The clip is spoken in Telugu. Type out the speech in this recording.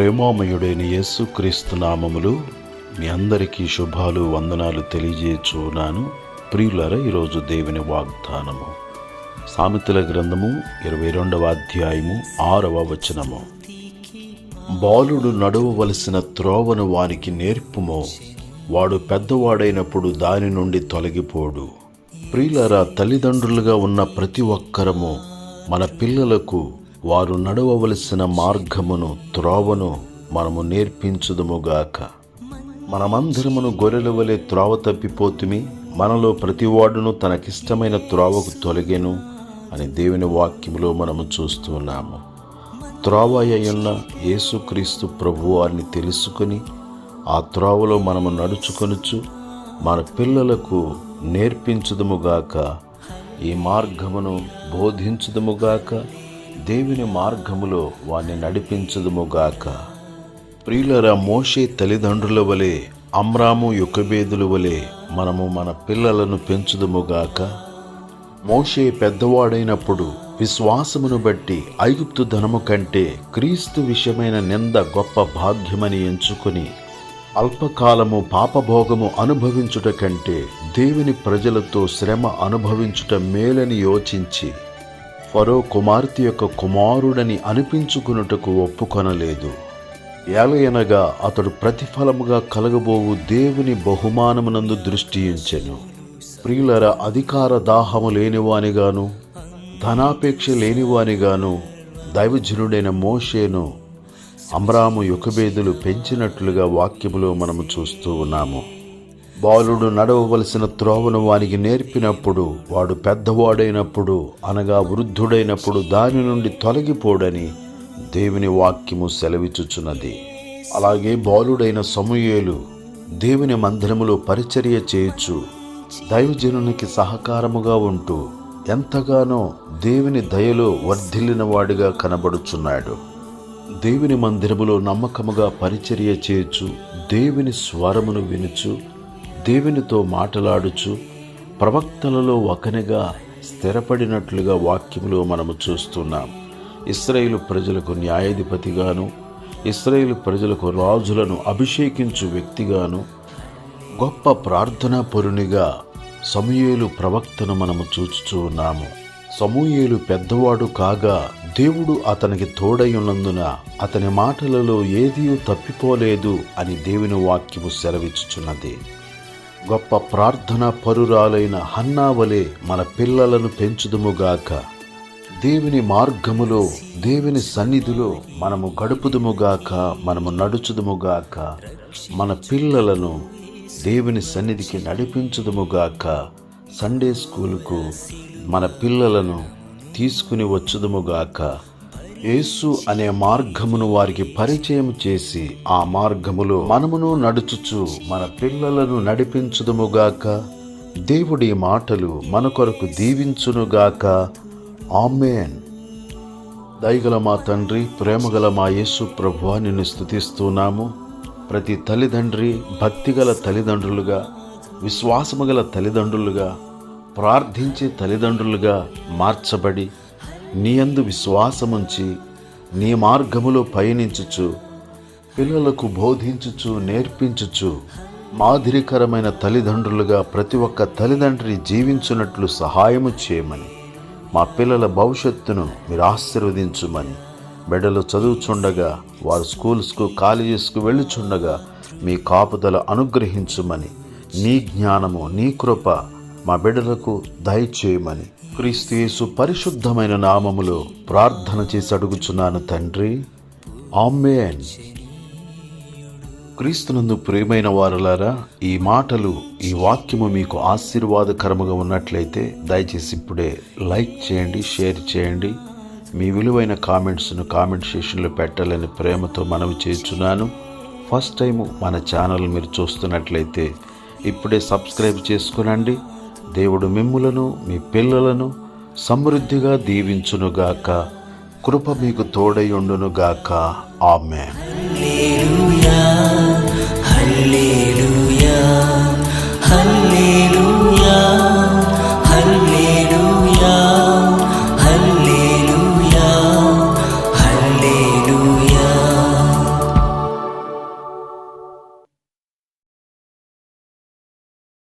ప్రేమామయుడైన యేసు క్రీస్తు నామములు మీ అందరికీ శుభాలు వందనాలు తెలియజేచున్నాను. ప్రియులర ఈరోజు దేవుని వాగ్దానము. సామెతల గ్రంథము ఇరవై రెండవ అధ్యాయము ఆరవ వచనము. బాలుడు నడవవలసిన త్రోవను వానికి నేర్పుమో. వాడు పెద్దవాడైనప్పుడు దాని నుండి తొలగిపోడు. ప్రియులరా తల్లిదండ్రులుగా ఉన్న ప్రతి ఒక్కరము మన పిల్లలకు వారు నడవవలసిన మార్గమును త్రోవను మనము నేర్పించుదుముగాక. మనమందరమును గొర్రెల వలె త్రోవ తప్పిపోతుమి మనలో ప్రతివాడును తనకిష్టమైన త్రోవకు తొలగెను అని దేవుని వాక్యములో మనము చూస్తున్నాము త్రోవ అయ్యున్న యేసుక్రీస్తు ప్రభు వారిని తెలుసుకొని ఆ త్రోవలో మనము నడుచుకొనుచు మన పిల్లలకు నేర్పించుదుముగాక ఈ మార్గమును బోధించుదుముగాక దేవుని మార్గములో వారిని నడిపించదుముగాక. ప్రియులరా మోషే తల్లిదండ్రుల వలె అమ్రాము యుగభేదుల వలె మనము మన పిల్లలను పెంచుదుముగాక. మోషే పెద్దవాడైనప్పుడు విశ్వాసమును బట్టి ఐగుప్తు ధనము కంటే క్రీస్తు విషయమైన నింద గొప్ప భాగ్యమని ఎంచుకొని అల్పకాలము పాపభోగము అనుభవించుట కంటే దేవుని ప్రజలతో శ్రమ అనుభవించుట మేలని యోచించి ఫరో కుమార్తె యొక్క కుమారుడని అనిపించుకున్నటకు ఒప్పుకొనలేదు. ఏలయనగా అతడు ప్రతిఫలముగా కలగబోవు దేవుని బహుమానమునందు దృష్టి ఉంచెను ప్రియులర అధికార దాహము లేనివానిగాను ధనాపేక్ష లేనివానిగాను దైవజనుడైన మోషేను అమ్రాము యుకబేదులు పెంచినట్లుగా వాక్యములో మనము చూస్తూ ఉన్నాము. బాలుడు నడవవలసిన త్రోవను వానికి నేర్పినప్పుడు వాడు పెద్దవాడైనప్పుడు అనగా వృద్ధుడైనప్పుడు దాని నుండి తొలగిపోడని దేవుని వాక్యము సెలవిచుచున్నది అలాగే బాలుడైన సమూయేలు దేవుని మందిరములో పరిచర్య చేయొచ్చు దైవజనునికి సహకారముగా ఉంటూ ఎంతగానో దేవుని దయలో వర్ధిల్లినవాడిగా కనబడుచున్నాడు. దేవుని మందిరములో నమ్మకముగా పరిచర్య చేయొచ్చు దేవుని స్వరమును వినుచు దేవునితో మాటలాడుచు ప్రవక్తలలో ఒకనిగా స్థిరపడినట్లుగా వాక్యంలో మనము చూస్తున్నాం. ఇస్రాయేలు ప్రజలకు న్యాయాధిపతిగాను ఇస్రాయేలు ప్రజలకు రాజులను అభిషేకించు వ్యక్తిగాను గొప్ప ప్రార్థనా పరునిగా సమూయేలు ప్రవక్తను మనము చూచుచూ ఉన్నాము. సమూయేలు పెద్దవాడు కాగా దేవుడు అతనికి తోడై ఉన్నందున అతని మాటలలో ఏదీ తప్పిపోలేదు అని దేవుని వాక్యము సెలవిచ్చుచున్నది గొప్ప ప్రార్థన పరురాలైన హన్నావలే మన పిల్లలను పెంచుదుముగాక దేవుని మార్గములో దేవుని సన్నిధిలో మనము గడుపుదుముగాక మనము నడుచుదుముగాక మన పిల్లలను దేవుని సన్నిధికి నడిపించుదుముగాక సండే స్కూలుకు మన పిల్లలను తీసుకుని వచ్చుదుముగాక యేసు అనే మార్గమును వారికి పరిచయం చేసి ఆ మార్గములో మనమును నడుచుచు మన పిల్లలను నడిపించుదుముగాక. దేవుడి మాటలు మన కొరకు దీవించునుగాక. ఆమెన్. దయగల మా తండ్రి ప్రేమగల మా యేసు ప్రభు నిన్ను స్థుతిస్తున్నాము ప్రతి తల్లిదండ్రి భక్తిగల తల్లిదండ్రులుగా విశ్వాసము గల తల్లిదండ్రులుగా ప్రార్థించే తల్లిదండ్రులుగా మార్చబడి నీయందు విశ్వాసముంచి నీ మార్గములో పయనించుచు పిల్లలకు బోధించుచు నేర్పించుచు మాదిరికరమైన తల్లిదండ్రులుగా ప్రతి ఒక్క తల్లిదండ్రి జీవించున్నట్లు సహాయము చేయమని మా పిల్లల భవిష్యత్తును మీరు ఆశీర్వదించుమని బిడ్డలు చదువుచుండగా వారు స్కూల్స్కు కాలేజెస్కు వెళ్ళుచుండగా మీ కాపుదల అనుగ్రహించుమని నీ జ్ఞానము నీ కృప మా బిడ్డలకు దయచేయమని క్రీస్తు పరిశుద్ధమైన నామములో ప్రార్థన చేసి అడుగుచున్నాను తండ్రి. ఆమెన్. క్రీస్తునందు ప్రియమైన వారులారా ఈ మాటలు ఈ వాక్యము మీకు ఆశీర్వాదకరముగా ఉన్నట్లయితే దయచేసి ఇప్పుడే లైక్ చేయండి షేర్ చేయండి. మీ విలువైన కామెంట్స్ను కామెంట్ సెషన్లో పెట్టాలని ప్రేమతో మనవి చేస్తున్నాను ఫస్ట్ టైం మన ఛానల్ మీరు చూస్తున్నట్లయితే ఇప్పుడే సబ్స్క్రైబ్ చేసుకునండి. దేవుడు మిమ్ములను మీ పిల్లలను సమృద్ధిగా దీవించునుగాక. కృప మీకు తోడయుండునుగాక ఆమె